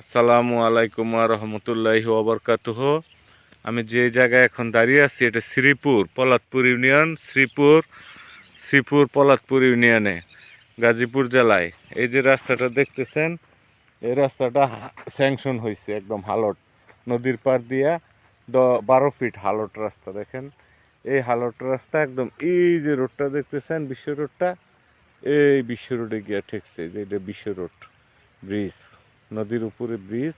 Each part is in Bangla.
আসসালামু আলাইকুম রহমতুল্লাহ ওবরকাতুহ আমি যে জায়গায় এখন দাঁড়িয়ে আছি, এটা শ্রীপুর, পলাতপুর ইউনিয়ন, শ্রীপুর শ্রীপুর, পলাতপুর ইউনিয়নে, গাজীপুর জেলায়। এই যে রাস্তাটা দেখতেছেন, এই রাস্তাটা স্যাংশন হয়েছে একদম হালট, নদীর পার দিয়া দ, বারো ফিট হালট রাস্তা, দেখেন? এই হালট রাস্তা একদম, এই যে রোডটা দেখতেছেন, বিশ্ব রোডটা, এই বিশ্ব রোডে গিয়া ঠেকছে, যে এটা বিশ্ব রোড, ব্রিজ। নদীর উপরে ব্রিজ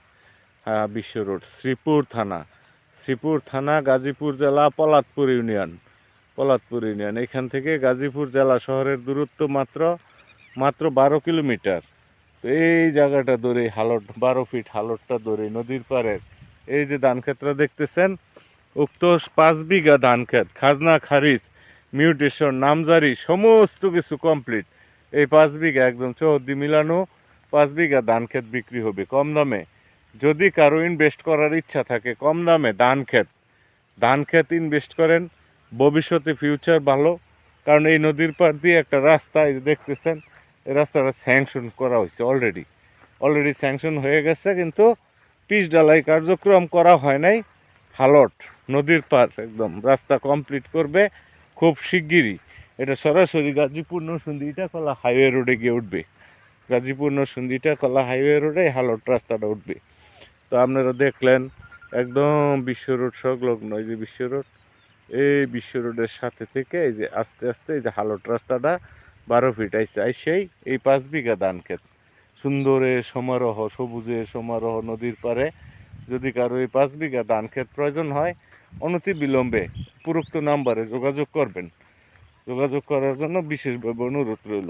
বিশ্ব রোড, শ্রীপুর থানা। শ্রীপুর থানা, গাজীপুর জেলা, পলাতপুর ইউনিয়ন। পলাতপুর ইউনিয়ন, এখান থেকে গাজীপুর জেলা শহরের দূরত্ব মাত্র মাত্র বারো কিলোমিটার। তো এই জায়গাটা ধরে হালট, বারো ফিট হালটটা ধরে নদীর পাড়ের, এই যে ধান ক্ষেতটা দেখতেছেন, উক্ত পাঁচ বিঘা ধান ক্ষেত, খাজনা, খারিজ, মিউটেশন, নামজারি, সমস্ত কিছু কমপ্লিট। এই পাঁচ বিঘা একদম চৌহদ্দি মিলানো পাঁচ বিঘা ধান ক্ষেত বিক্রি হবে, কম দামে। যদি কারও ইনভেস্ট করার ইচ্ছা থাকে, কম দামে ধান ক্ষেত। ধান ক্ষেত ইনভেস্ট করেন, ভবিষ্যতে ফিউচার ভালো। কারণ এই নদীর পার দিয়ে একটা রাস্তা, এই দেখতেছেন, এই রাস্তাটা স্যাংশন করা হয়েছে অলরেডি অলরেডি স্যাংশন হয়ে গেছে, কিন্তু পিচ ডালাই কার্যক্রম করা হয় নাই। হালট, নদীর পার একদম রাস্তা কমপ্লিট করবে খুব শিগগিরই। এটা সরাসরি গাজীপুর নসুন্দিটা কলা হাইওয়ে রোডে গিয়ে উঠবে। গাজীপুর নরসিংদীটা কলা হাইওয়ে রোডে হালট রাস্তাটা উঠবে। তো আপনারা দেখলেন, একদম বিশ্ব রোড সংলগ্ন, এই যে বিশ্ব রোড, এই বিশ্ব রোডের সাথে থেকে এই যে আস্তে আস্তে এই যে হালট রাস্তাটা বারো ফিট আইসে, আইসেই এই পাঁচ বিঘা ধান ক্ষেত। সুন্দরে সমারোহ, সবুজে সমারোহ নদীর পারে যদি কারও এই পাঁচ বিঘা ধান ক্ষেত প্রয়োজন হয় অনতি বিলম্বে উপরোক্ত নাম্বারে যোগাযোগ করবেন। যোগাযোগ করার জন্য বিশেষভাবে অনুরোধ রইল।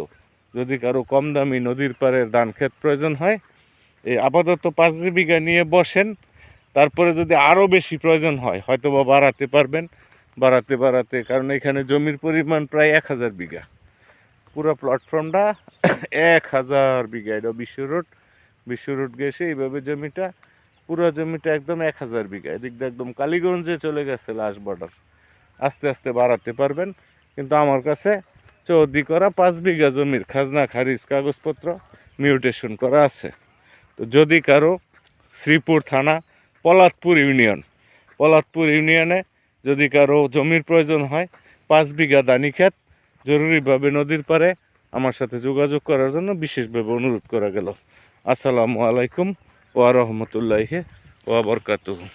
যদি কারও কম দামি নদীর পাড়ের ধান ক্ষেত প্রয়োজন হয়, এই আপাতত পাঁচ বিঘা নিয়ে বসেন। তারপরে যদি আরও বেশি প্রয়োজন হয় হয়তো বা বাড়াতে পারবেন। বাড়াতে বাড়াতে, কারণ এখানে জমির পরিমাণ প্রায় এক হাজার বিঘা। পুরো প্ল্যাটফর্মটা এক হাজার বিঘা। এটা বিশ্ব রোড। বিশ্ব রোড গেছে, এইভাবে জমিটা, পুরো জমিটা একদম এক হাজার বিঘা। এদিক দিয়ে একদম কালীগঞ্জে চলে গেছে লাস্ট বর্ডার আস্তে আস্তে বাড়াতে পারবেন। কিন্তু আমার কাছে চৌদি করা পাঁচ বিঘা জমির খাজনা খারিজ কাগজপত্র মিউটেশন করা আছে। তো যদি কারও শ্রীপুর থানা, পলাতপুর ইউনিয়ন, পলাতপুর ইউনিয়নে যদি কারও জমির প্রয়োজন হয়, পাঁচ বিঘা দানি ক্ষেত জরুরিভাবে নদীর পারে আমার সাথে যোগাযোগ করার জন্য বিশেষভাবে অনুরোধ করা গেল। আসসালামু আলাইকুম ওয়া রহমতুল্লাহি ওয়া বরকাতুহু।